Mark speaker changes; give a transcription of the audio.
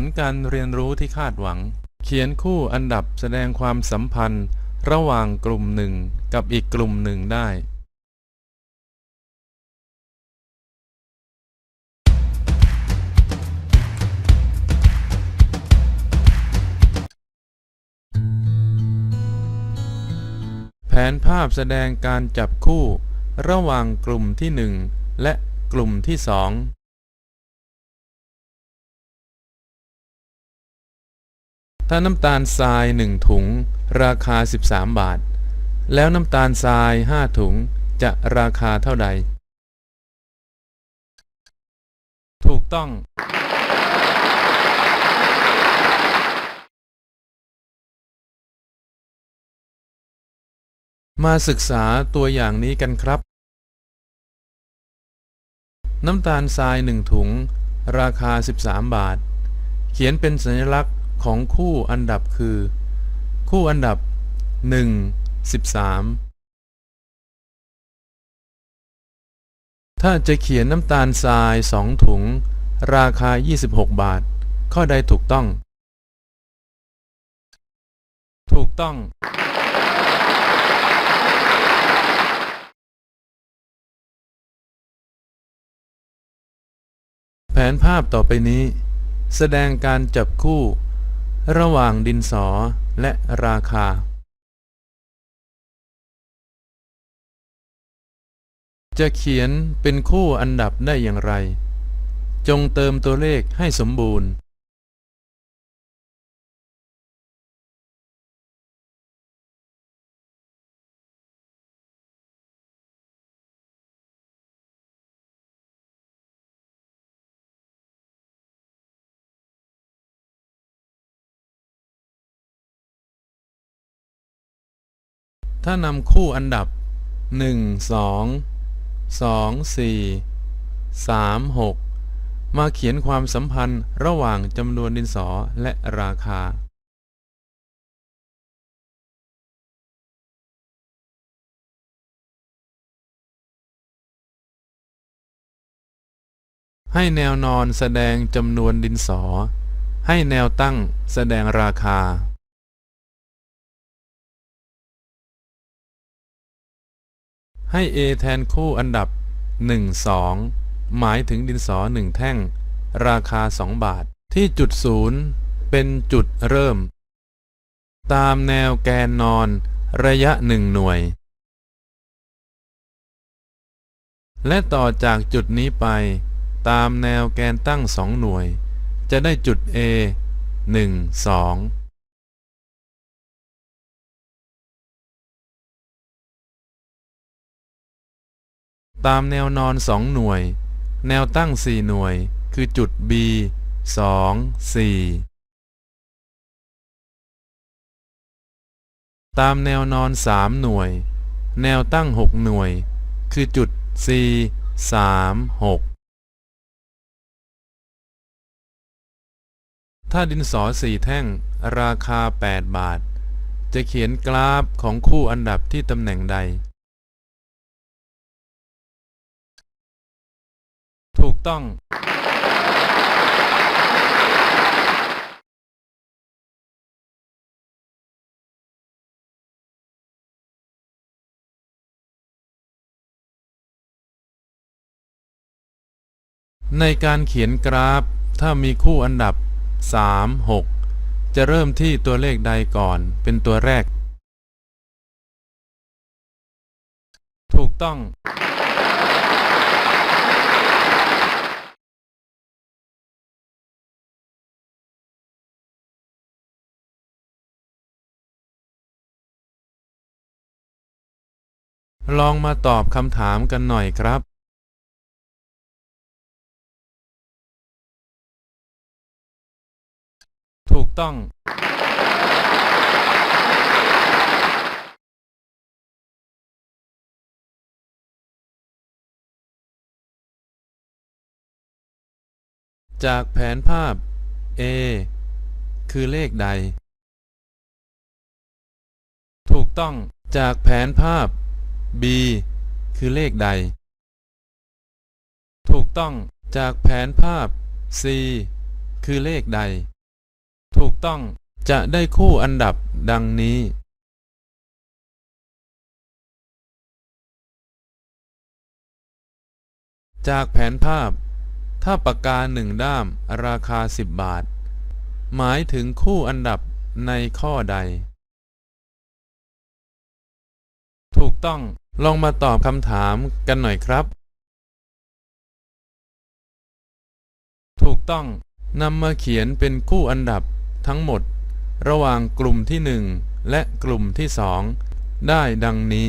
Speaker 1: ลการเรียนรู้ที่คาดหวัง เขียนคู่อันดับแสดงความสัมพันธ์ ระหว่างกลุ่มหนึ่งกับอีกกลุ่มหนึ่งได้ แผนภาพแสดงการจับคู่ ระหว่างกลุ่มที่หนึ่งและกลุ่มที่สอง ถ้าน้ำตาลทราย 1 ถุง ราคา 13 บาท แล้วน้ำตาลทราย 5 ถุงจะราคาเท่าใด ถูกต้อง มาศึกษาตัวอย่างนี้กันครับ น้ำตาลทราย 1 ถุง ราคา 13 บาท เขียนเป็นสัญลักษณ์ ของคู่อันดับคือ คู่อันดับ 1 13 ถ้าจะเขียนน้ำตาลทราย2ถุง ราคา 26 บาท ข้อใดถูกต้อง ถูกต้องแผนภาพต่อไปนี้ แสดงการจับคู่ ระหว่างดินสอและราคา จะเขียนเป็นคู่อันดับได้อย่างไร จงเติมตัวเลขให้สมบูรณ์ ถ้านำคู่อันดับ 1 2 2 4 3 6 มาเขียนความสัมพันธ์ระหว่างจำนวนดินสอและราคา ให้แนวนอนแสดงจำนวนดินสอ ให้แนวตั้งแสดงราคา ให้ A แทนคู่อันดับ 1 2 หมายถึงดินสอ1แท่ง ราคา 2 บาท ที่จุดศูนย์เป็นจุดเริ่ม ตามแนวแกนนอนระยะ1หน่วย และต่อจากจุดนี้ไป ตามแนวแกนตั้ง2หน่วย จะได้จุด A 1 2 ตามแนวนอน 2 หน่วย แนวตั้ง 4 หน่วย คือจุด B 2 4 ตามแนวนอน 3 หน่วย แนวตั้ง 6 หน่วย คือจุด C 3 6 ถ้าดินสอ4แท่งราคา 8 บาท จะเขียนกราฟของคู่อันดับที่ตำแหน่งใด ถูกต้องในการเขียนกราฟ ถ้ามีคู่อันดับ 3 6 จะเริ่มที่ตัวเลขใดก่อนเป็นตัวแรก ถูกต้อง ลองมาตอบคำถามกันหน่อยครับถูกต้อง จากแผนภาพ A คือเลขใด ถูกต้อง จากแผนภาพ B คือเลขใด ถูกต้องจากแผนภาพ C คือเลขใด ถูกต้องจะได้คู่อันดับดังนี้ จากแผนภาพ ถ้าปากกาหนึ่งด้ามราคา 10 บาท หมายถึงคู่อันดับในข้อใด ถูกต้อง ลองมาตอบคำถามกันหน่อยครับ ถูกต้องนำมาเขียนเป็นคู่อันดับทั้งหมด ระหว่างกลุ่มที่ 1 และกลุ่มที่ 2 ได้ดังนี้